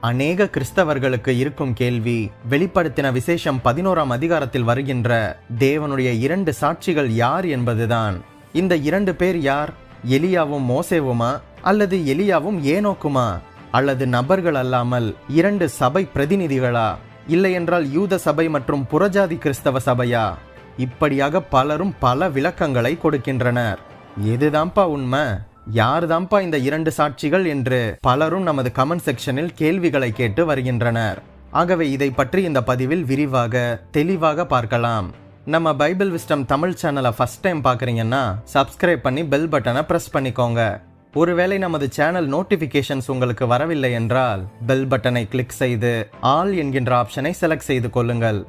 அநேக கிறிஸ்தவர்களுக்கு இருக்கும் கேள்வி வெளிப்படுத்தின விசேஷம் பதினோராம் அதிகாரத்தில் வருகின்ற தேவனுடைய இரண்டு சாட்சிகள் யார் என்பதுதான். இந்த இரண்டு பேர் யார்? எலியாவும் மோசேவுமா? அல்லது எலியாவும் ஏனோக்குமா? அல்லது நபர்கள் அல்லாமல் இரண்டு சபை பிரதிநிதிகளா? இல்லையென்றால் யூத சபை மற்றும் புறஜாதி கிறிஸ்தவ சபையா? இப்படியாக பலரும் பல விளக்கங்களை கொடுக்கின்றனர். எதுதான்ப்பா உண்மை? யார்தான்ப்பா இந்த இரண்டு சாட்சிகள் என்று பலரும் நமது கமெண்ட் செக்ஷனில் கேள்விகளை கேட்டு வருகின்றனர். ஆகவே இதை பற்றி இந்த பதிவில் விரிவாக தெளிவாக பார்க்கலாம். நம்ம பைபிள் விஸ்டம் தமிழ் சேனலை ஃபர்ஸ்ட் டைம் பார்க்குறீங்கன்னா சப்ஸ்கிரைப் பண்ணி பெல் பட்டனை ப்ரெஸ் பண்ணிக்கோங்க. ஒருவேளை நமது சேனல் நோட்டிஃபிகேஷன்ஸ் உங்களுக்கு வரவில்லை என்றால் பெல் பட்டனை கிளிக் செய்து ஆல் என்கின்ற ஆப்ஷனை செலக்ட் செய்து கொள்ளுங்கள்.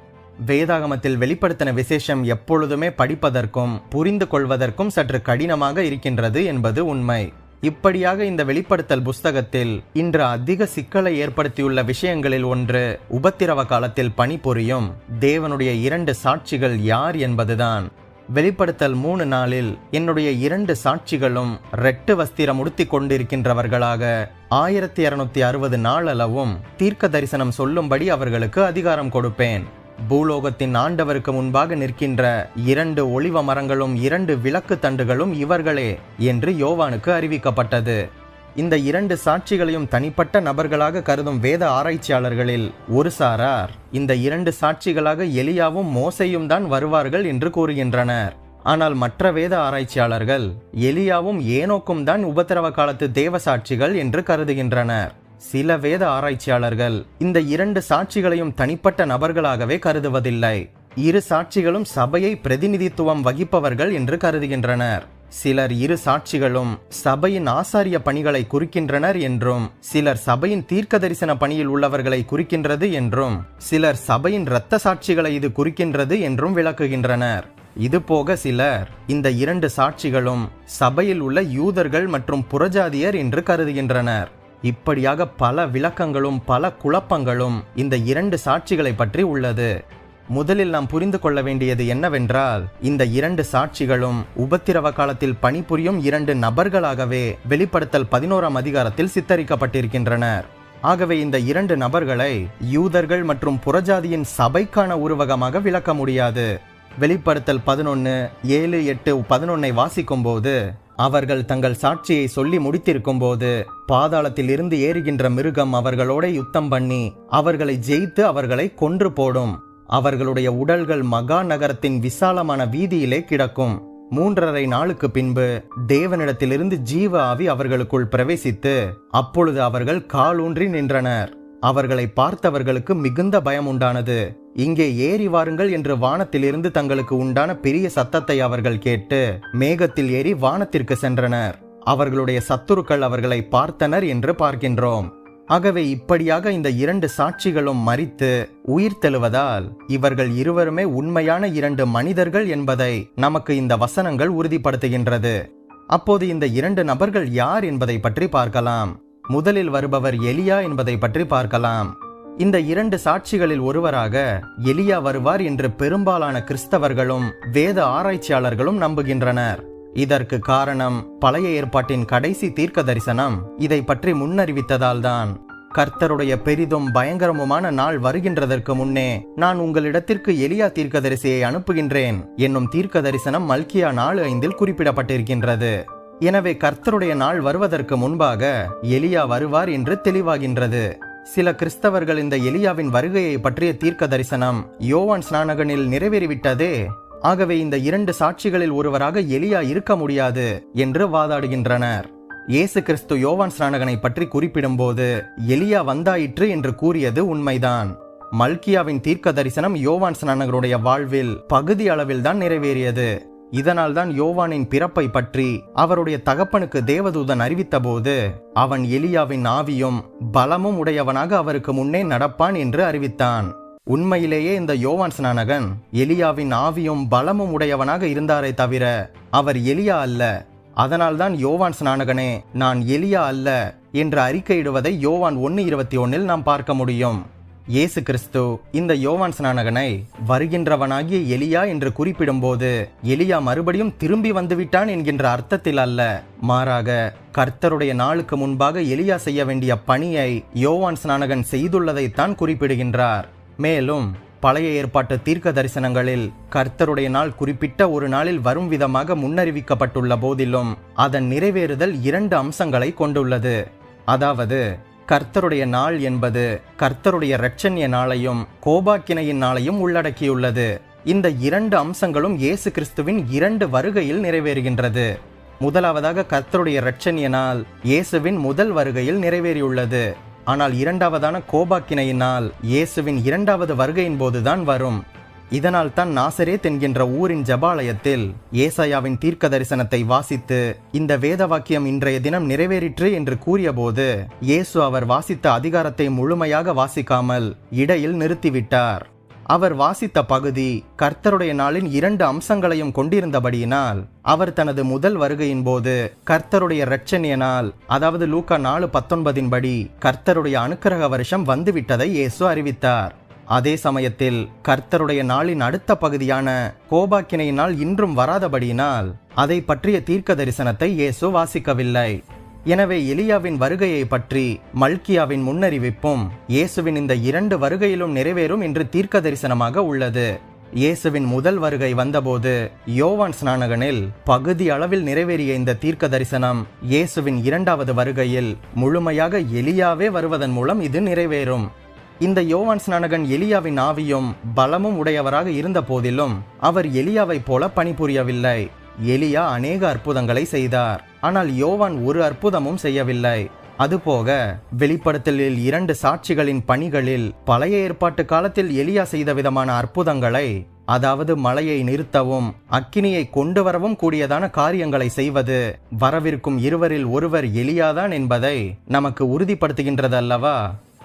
வேதாகமத்தில் வெளிப்படுத்தின விசேஷம் எப்பொழுதுமே படிப்பதற்கும் புரிந்து கொள்வதற்கும் சற்று கடினமாக இருக்கின்றது என்பது உண்மை. இப்படியாக இந்த வெளிப்படுத்தல் புஸ்தகத்தில் இன்று அதிக சிக்கலை ஏற்படுத்தியுள்ள விஷயங்களில் ஒன்று உபத்திரவ காலத்தில் பணிபுரியும் தேவனுடைய இரண்டு சாட்சிகள் யார் என்பதுதான். வெளிப்படுத்தல் மூணு நாளில் என்னுடைய இரண்டு சாட்சிகளும் ரெட்டு வஸ்திரம் உடுத்தி கொண்டிருக்கின்றவர்களாக ஆயிரத்தி இருநூத்தி அறுபது நாளளவும் தீர்க்க தரிசனம் சொல்லும்படி அவர்களுக்கு அதிகாரம் கொடுப்பேன். பூலோகத்தின் ஆண்டவருக்கு முன்பாக நிற்கின்ற இரண்டு ஒளிவ மரங்களும் இரண்டு விளக்கு தண்டுகளும் இவர்களே என்று யோவானுக்கு அறிவிக்கப்பட்டது. இந்த இரண்டு சாட்சிகளையும் தனிப்பட்ட நபர்களாக கருதும் வேத ஆராய்ச்சியாளர்களில் ஒரு சாரார். இந்த இரண்டு சாட்சிகளாக எலியாவும் மோசையும் தான் வருவார்கள் என்று கூறுகின்றனர். ஆனால் மற்ற வேத ஆராய்ச்சியாளர்கள் எலியாவும் ஏனோக்கும் தான் உபத்திரவ காலத்து தேவ சாட்சிகள் என்று கருதுகின்றனர். சில வேத ஆராய்ச்சியாளர்கள் இந்த இரண்டு சாட்சிகளையும் தனிப்பட்ட நபர்களாகவே கருதுவதில்லை. இரு சாட்சிகளும் சபையை பிரதிநிதித்துவம் வகிப்பவர்கள் என்று கருதுகின்றனர். சிலர் இரு சாட்சிகளும் சபையின் ஆசாரிய பணிகளை குறிக்கின்றனர் என்றும் சிலர் சபையின் தீர்க்க தரிசன பணியில் உள்ளவர்களை குறிக்கின்றது என்றும் சிலர் சபையின் இரத்த சாட்சிகளை இது குறிக்கின்றது என்றும் விளக்குகின்றனர். இதுபோக சிலர் இந்த இரண்டு சாட்சிகளும் சபையில் உள்ள யூதர்கள் மற்றும் புறஜாதியர் என்று கருதுகின்றனர். இப்படியாக பல விளக்கங்களும் பல குழப்பங்களும் இந்த இரண்டு சாட்சிகளை பற்றி உள்ளது. முதலில் நாம் புரிந்து கொள்ள வேண்டியது என்னவென்றால் இந்த இரண்டு சாட்சிகளும் உபத்திரவ காலத்தில் பணிபுரியும் இரண்டு நபர்களாகவே வெளிப்படுத்தல் பதினோராம் அதிகாரத்தில் சித்தரிக்கப்பட்டிருக்கின்றனர். ஆகவே இந்த இரண்டு நபர்களை யூதர்கள் மற்றும் புறஜாதியின் சபைக்கான உருவகமாக விளக்க முடியாது. வெளிப்படுத்தல் பதினொன்று ஏழு எட்டு பதினொன்னை வாசிக்கும் போது அவர்கள் தங்கள் சாட்சியை சொல்லி முடித்திருக்கும் போது பாதாளத்தில் இருந்து ஏறுகின்ற மிருகம் அவர்களோட யுத்தம் பண்ணி அவர்களை ஜெயித்து அவர்களை கொன்று போடும். அவர்களுடைய உடல்கள் மகா நகரத்தின் விசாலமான வீதியிலே கிடக்கும். மூன்றரை நாளுக்கு பின்பு தேவனிடத்திலிருந்து ஜீவ ஆவி அவர்களுக்குள் பிரவேசித்து அப்பொழுது அவர்கள் காலூன்றி நின்றனர். அவர்களை பார்த்தவர்களுக்கு மிகுந்த பயம் உண்டானது இங்கே ஏறி வாருங்கள் என்று வானத்திலிருந்து தங்களுக்கு உண்டான பெரிய சத்தத்தை அவர்கள் கேட்டு மேகத்தில் ஏறி வானத்திற்கு சென்றனர். அவர்களுடைய சத்துருக்கள் அவர்களை பார்த்தனர் என்று பார்க்கின்றோம். ஆகவே இப்படியாக இந்த இரண்டு சாட்சிகளும் மறித்து உயிர் தெழுவதால் இவர்கள் இருவருமே உண்மையான இரண்டு மனிதர்கள் என்பதை நமக்கு இந்த வசனங்கள் உறுதிப்படுத்துகின்றது. அப்போது இந்த இரண்டு நபர்கள் யார் என்பதை பற்றி பார்க்கலாம். முதலில் வருபவர் எலியா என்பதை பற்றி பார்க்கலாம். இந்த இரண்டு சாட்சிகளில் ஒருவராக எலியா வருவார் என்று பெரும்பாலான கிறிஸ்தவர்களும் வேத ஆராய்ச்சியாளர்களும் நம்புகின்றனர். இதற்கு காரணம் பழைய ஏற்பாட்டின் கடைசி தீர்க்க தரிசனம் இதை பற்றி முன்னறிவித்ததால்தான் கர்த்தருடைய பெரிதும் பயங்கரமுமான நாள் வருகின்றதற்கு முன்னே நான் உங்களிடத்திற்கு எலியா தீர்க்கதரிசியை அனுப்புகின்றேன் என்னும் தீர்க்க தரிசனம் மல்கியா நாலு ஐந்தில் குறிப்பிடப்பட்டிருக்கின்றது. எனவே கர்த்தருடைய நாள் வருவதற்கு முன்பாக எலியா வருவார் என்று தெளிவாகின்றது. சில கிறிஸ்தவர்கள் இந்த எலியாவின் வருகையை பற்றிய தீர்க்க தரிசனம் யோவான் ஸ்நானகனில் நிறைவேறிவிட்டதே. ஆகவே இந்த இரண்டு சாட்சிகளில் ஒருவராக எலியா இருக்க முடியாது என்று வாதாடுகின்றனர். இயேசு கிறிஸ்து யோவான் ஸ்நானகனை பற்றி குறிப்பிடும்போது எலியா வந்தாயிற்று என்று கூறியது உண்மைதான். மல்கியாவின் தீர்க்க தரிசனம் யோவான் ஸ்நானகருடைய வாழ்வில் பகுதி அளவில்தான் நிறைவேறியது. இதனால் தான் யோவானின் பிறப்பை பற்றி அவருடைய தகப்பனுக்கு தேவதூதன் அறிவித்தபோது அவன் எலியாவின் ஆவியும் பலமும் உடையவனாக அவருக்கு முன்னே நடப்பான் என்று அறிவித்தான். உண்மையிலேயே இந்த யோவான் ஸ்நானகன் எலியாவின் ஆவியும் பலமும் உடையவனாக இருந்தாரே தவிர அவர் எலியா அல்ல. அதனால்தான் யோவான் ஸ்நானகனே நான் எலியா அல்ல என்று அறிக்கையிடுவதை யோவான் ஒன்னு இருபத்தி ஒன்னில் நாம் பார்க்க முடியும். இயேசு கிறிஸ்து இந்த யோவான் ஸ்நானகனை வருகின்றவனாகிய எலியா என்று குறிப்பிடும்போது எலியா மறுபடியும் திரும்பி வந்துவிட்டான் என்கின்ற அர்த்தத்தில் அல்ல. மாறாக கர்த்தருடைய நாளுக்கு முன்பாக எலியா செய்ய வேண்டிய பணியை யோவான் ஸ்நானகன் செய்துள்ளதைத்தான் குறிப்பிடுகின்றார். மேலும் பழைய ஏற்பாட்டு தீர்க்க தரிசனங்களில் கர்த்தருடைய நாள் குறிப்பிட்ட ஒரு நாளில் வரும் விதமாக முன்னறிவிக்கப்பட்டுள்ள போதிலும் அதன் நிறைவேறுதல் இரண்டு அம்சங்களை கொண்டுள்ளது. அதாவது கர்த்தருடைய நாள் என்பது கர்த்தருடைய இரட்சண்ய நாளையும் கோபாக்கினையின் நாளையும் உள்ளடக்கியுள்ளது. இந்த இரண்டு அம்சங்களும் இயேசு கிறிஸ்துவின் இரண்டு வருகையில் நிறைவேறுகின்றது. முதலாவதாக கர்த்தருடைய இரட்சண்ய நாள் இயேசுவின் முதல் வருகையில் நிறைவேறியுள்ளது. ஆனால் இரண்டாவதான கோபாக்கினையினால் இயேசுவின் இரண்டாவது வருகையின் போதுதான் வரும். இதனால் தான் நாசரேத் என்கின்ற ஊரின் ஜபாலயத்தில் ஏசாயாவின் தீர்க்க தரிசனத்தை வாசித்து இந்த வேத வாக்கியம் இன்றைய தினம் நிறைவேறிற்று என்று கூறியபோது இயேசு அவர் வாசித்த அதிகாரத்தை முழுமையாக வாசிக்காமல் இடையில் நிறுத்திவிட்டார். அவர் வாசித்த பகுதி கர்த்தருடைய நாளின் இரண்டு அம்சங்களையும் கொண்டிருந்தபடியினால் அவர் தனது முதல் வருகையின் போது கர்த்தருடைய இரட்சணிய நாள் அதாவது லூக்கா நாலு பத்தொன்பதின் படி கர்த்தருடைய அனுக்கிரக வருஷம் வந்துவிட்டதை இயேசு அறிவித்தார். அதே சமயத்தில் கர்த்தருடைய நாளின் அடுத்த பகுதியான கோபாக்கினை நாள் இன்றும் வராதபடியினால் அதை பற்றிய தீர்க்க தரிசனத்தை இயேசு வாசிக்கவில்லை. எனவே எலியாவின் வருகையை பற்றி மல்கியாவின் முன்னறிவிப்பும் இயேசுவின் இந்த இரண்டு வருகையிலும் நிறைவேறும் என்று தீர்க்க தரிசனமாக உள்ளது. இயேசுவின் முதல் வருகை வந்தபோது யோவான் ஸ்நானகனில் பகுதி அளவில் நிறைவேறிய இந்த தீர்க்க தரிசனம் இயேசுவின் இரண்டாவது வருகையில் முழுமையாக எலியாவே வருவதன் மூலம் இது நிறைவேறும். இந்த யோவான் ஸ்நானகன் எலியாவின் ஆவியும் பலமும் உடையவராக இருந்த போதிலும் அவர் எலியாவைப் போல பணிபுரியவில்லை. எலியா அநேக அற்புதங்களை செய்தார். ஆனால் யோவான் ஒரு அற்புதமும் செய்யவில்லை. அதுபோக வெளிப்படுத்தலில் இரண்டு சாட்சிகளின் பணிகளில் பழைய ஏற்பாட்டு காலத்தில் எலியா செய்த விதமான அற்புதங்களை அதாவது மலையை நிறுத்தவும் அக்கினியை கொண்டு வரவும் கூடியதான காரியங்களை செய்வது வரவிருக்கும் இருவரில் ஒருவர் எலியாதான் என்பதை நமக்கு உறுதிப்படுத்துகின்றது அல்லவா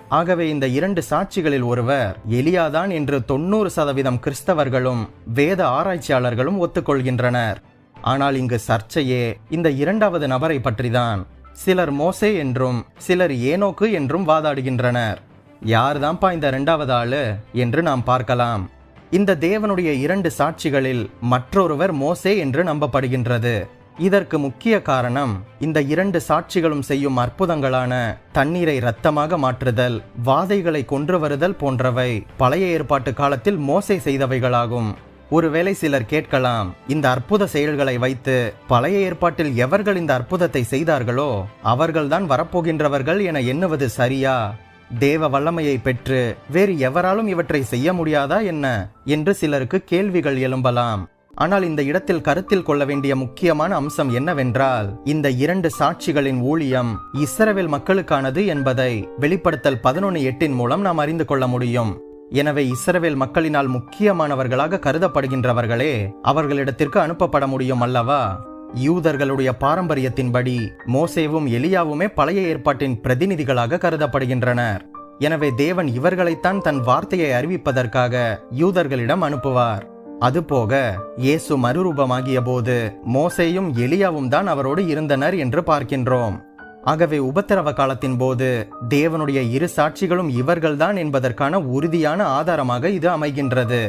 ஆகவே இந்த இரண்டு சாட்சிகளில் ஒருவர் எலியாதான் என்று தொண்ணூறு சதவீதம் கிறிஸ்தவர்களும் வேத ஆராய்ச்சியாளர்களும் ஒத்துக்கொள்கின்றனர். ஆனால் இங்கு சர்ச்சையே இந்த இரண்டாவது நபரை பற்றிதான். சிலர் மோசே என்றும் சிலர் ஏனோக்கு என்றும் வாதாடுகின்றனர். யார்தான்ப்பா இந்த இரண்டாவது ஆளு என்று நாம் பார்க்கலாம். இந்த தேவனுடைய இரண்டு சாட்சிகளில் மற்றொருவர் மோசே என்று நம்பப்படுகின்றது. இதற்கு முக்கிய காரணம் இந்த இரண்டு சாட்சிகளும் செய்யும் அற்புதங்களான தண்ணீரை இரத்தமாக மாற்றுதல் வாதைகளை கொன்று வருதல் போன்றவை பழைய ஏற்பாட்டு காலத்தில் மோசை செய்தவைகளாகும். ஒருவேளை சிலர் கேட்கலாம் இந்த அற்புத செயல்களை வைத்து பழைய ஏற்பாட்டில் எவர்கள் இந்த அற்புதத்தை செய்தார்களோ அவர்கள்தான் வரப்போகின்றவர்கள் என எண்ணுவது சரியா? தேவ வல்லமையை பெற்று வேறு எவராலும் இவற்றை செய்ய முடியாதா என்ன? என்று சிலருக்கு கேள்விகள் எழும்பலாம். ஆனால் இந்த இடத்தில் கருத்தில் கொள்ள வேண்டிய முக்கியமான அம்சம் என்னவென்றால் இந்த இரண்டு சாட்சிகளின் ஊழியம் இஸ்ரவேல் மக்களுக்கானது என்பதை வெளிப்படுத்தல் பதினொன்று எட்டின் மூலம் நாம் அறிந்து கொள்ள முடியும். எனவே இஸ்ரவேல் மக்களினால் முக்கியமானவர்களாக கருதப்படுகின்றவர்களே அவர்களிடத்திற்கு அனுப்பப்பட முடியும் அல்லவா? யூதர்களுடைய பாரம்பரியத்தின்படி மோசேவும் எலியாவுமே பழைய ஏற்பாட்டின் பிரதிநிதிகளாக கருதப்படுகின்றனர். எனவே தேவன் இவர்களைத்தான் தன் வார்த்தையை அறிவிப்பதற்காக யூதர்களிடம் அனுப்புவார். அதுபோக இயேசு மறுரூபமாகிய போது மோசேயும் எலியாவும் தான் அவரோடு இருந்தனர் என்று பார்க்கின்றோம். ஆகவே உபத்திரவ காலத்தின் போது தேவனுடைய இரு சாட்சிகளும் இவர்கள்தான் என்பதற்கான உறுதியான ஆதாரமாக இது அமைகின்றது.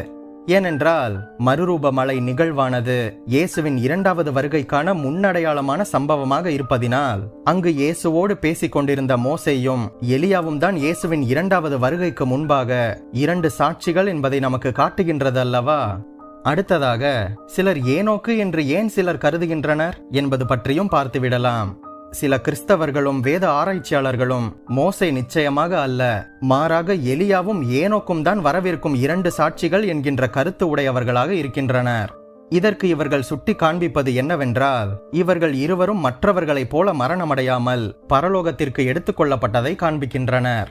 ஏனென்றால் மறுரூப மலை நிகழ்வானது இயேசுவின் இரண்டாவது வருகைக்கான முன்னடையாளமான சம்பவமாக இருப்பதினால் அங்கு இயேசுவோடு பேசிக் கொண்டிருந்த மோசையும் எலியாவும் தான் இயேசுவின் இரண்டாவது வருகைக்கு முன்பாக இரண்டு சாட்சிகள் என்பதை நமக்கு காட்டுகின்றது அல்லவா அடுத்ததாக சிலர் ஏனோக்கு என்று ஏன் சிலர் கருதுகின்றனர்? என்பது பற்றியும் பார்த்துவிடலாம். சில கிறிஸ்தவர்களும் வேத ஆராய்ச்சியாளர்களும் மோசை நிச்சயமாக அல்ல. மாறாக எலியாவும் ஏனோக்கும் தான் வரவிருக்கும் இரண்டு சாட்சிகள் என்கின்ற கருத்து உடையவர்களாக இருக்கின்றனர். இதற்கு இவர்கள் சுட்டி காண்பிப்பது என்னவென்றால் இவர்கள் இருவரும் மற்றவர்களைப் போல மரணமடையாமல் பரலோகத்திற்கு எடுத்துக்கொள்ளப்பட்டதை காண்பிக்கின்றனர்.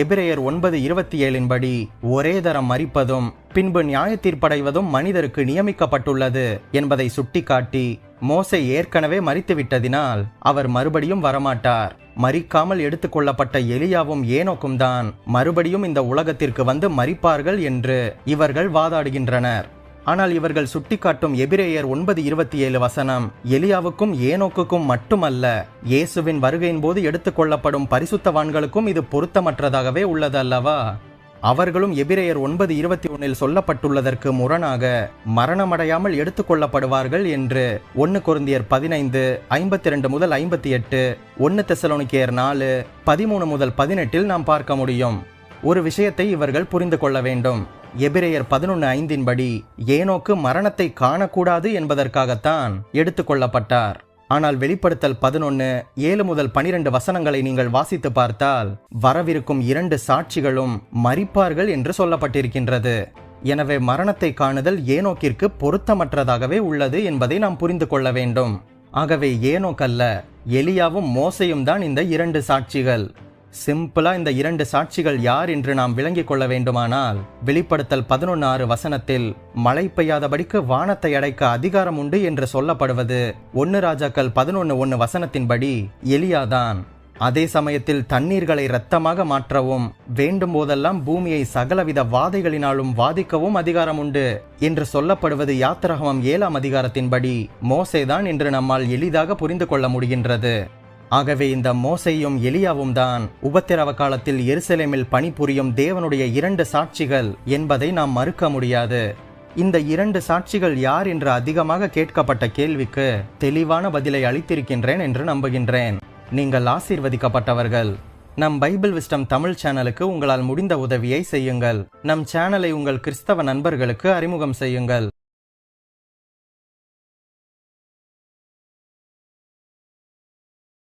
எபிரேயர் ஒன்பது இருபத்தி ஏழின் படி ஒரே தரம் மறிப்பதும் பின்பு நியாய தீர்ப்படைவதும் மனிதருக்கு நியமிக்கப்பட்டுள்ளது என்பதை சுட்டிக்காட்டி மோசை ஏற்கனவே மறித்துவிட்டதினால் அவர் மறுபடியும் வரமாட்டார். மறிக்காமல் எடுத்துக்கொள்ளப்பட்ட எலியாவும் ஏனோக்கும் தான் மறுபடியும் இந்த உலகத்திற்கு வந்து மறிப்பார்கள் என்று இவர்கள் வாதாடுகின்றனர். ஆனால் இவர்கள் சுட்டிக்காட்டும் எபிரேயர் ஒன்பது இருபத்தி ஏழு வசனம் எலியாவுக்கும் ஏனோக்குக்கும் மட்டுமல்ல இயேசுவின் வருகையின் போது எடுத்துக்கொள்ளப்படும் பரிசுத்தவான்களுக்கும் இது பொருத்தமற்றதாகவே உள்ளது அல்லவா அவர்களும் எபிரேயர் ஒன்பது இருபத்தி ஒன்னில் சொல்லப்பட்டுள்ளதற்கு முரணாக மரணமடையாமல் எடுத்துக்கொள்ளப்படுவார்கள் என்று ஒன்னு குருந்தியர் பதினைந்து ஐம்பத்தி ரெண்டு முதல் ஐம்பத்தி எட்டு ஒன்னு தெசலோனிக்கேயர் நாலு பதிமூணு முதல் பதினெட்டில் நாம் பார்க்க முடியும். ஒரு விஷயத்தை இவர்கள் புரிந்து கொள்ள வேண்டும். எபிரேயர் பதினொன்று ஐந்தின்படி ஏனோக்கு மரணத்தை காணக்கூடாது என்பதற்காகத்தான் எடுத்துக்கொள்ளப்பட்டார் ஆனால் வெளிப்படுத்தல் பதினொன்று ஏழு முதல் பனிரெண்டு வசனங்களை நீங்கள் வாசித்து பார்த்தால் வரவிருக்கும் இரண்டு சாட்சிகளும் மறிப்பார்கள் என்று சொல்லப்பட்டிருக்கின்றது. எனவே மரணத்தை காணுதல் ஏனோக்கிற்கு பொருத்தமற்றதாகவே உள்ளது என்பதை நாம் புரிந்து கொள்ள வேண்டும். ஆகவே ஏனோக்கல்ல எலியாவும் மோசையும் தான் இந்த இரண்டு சாட்சிகள். சிம்பிளா இந்த இரண்டு சாட்சிகள் யார் என்று நாம் விளங்கிக் கொள்ள வேண்டுமானால் வெளிப்படுத்தல் பதினொன்று ஆறு வசனத்தில் மழை பெய்யாதபடிக்கு வானத்தை அடைக்க அதிகாரம் உண்டு என்று சொல்லப்படுவது ஒன்னு ராஜாக்கள் பதினொன்று ஒன்று வசனத்தின்படி எலியாதான் அதே சமயத்தில் தண்ணீர்களை இரத்தமாக மாற்றவும் வேண்டும் போதெல்லாம் பூமியை சகலவித வாதைகளினாலும் வாதிக்கவும் அதிகாரம் உண்டு என்று சொல்லப்படுவது யாத்திரகமம் ஏழாம் அதிகாரத்தின்படி மோசேதான் என்று நம்மால் எளிதாக புரிந்து கொள்ள முடிகின்றது. ஆகவே இந்த மோசையும் எலியாவும் தான் உபத்திரவ காலத்தில் எருசலேமில் பணிபுரியும் தேவனுடைய இரண்டு சாட்சிகள் என்பதை நாம் மறுக்க முடியாது. இந்த இரண்டு சாட்சிகள் யார் என்று அதிகமாக கேட்கப்பட்ட கேள்விக்கு தெளிவான பதிலை அளித்திருக்கின்றேன் என்று நம்புகின்றேன். நீங்கள் ஆசீர்வதிக்கப்பட்டவர்கள். நம் பைபிள் விஸ்டம் தமிழ் சேனலுக்கு உங்களால் முடிந்த உதவியை செய்யுங்கள். நம் சேனலை உங்கள் கிறிஸ்தவ நண்பர்களுக்கு அறிமுகம் செய்யுங்கள்.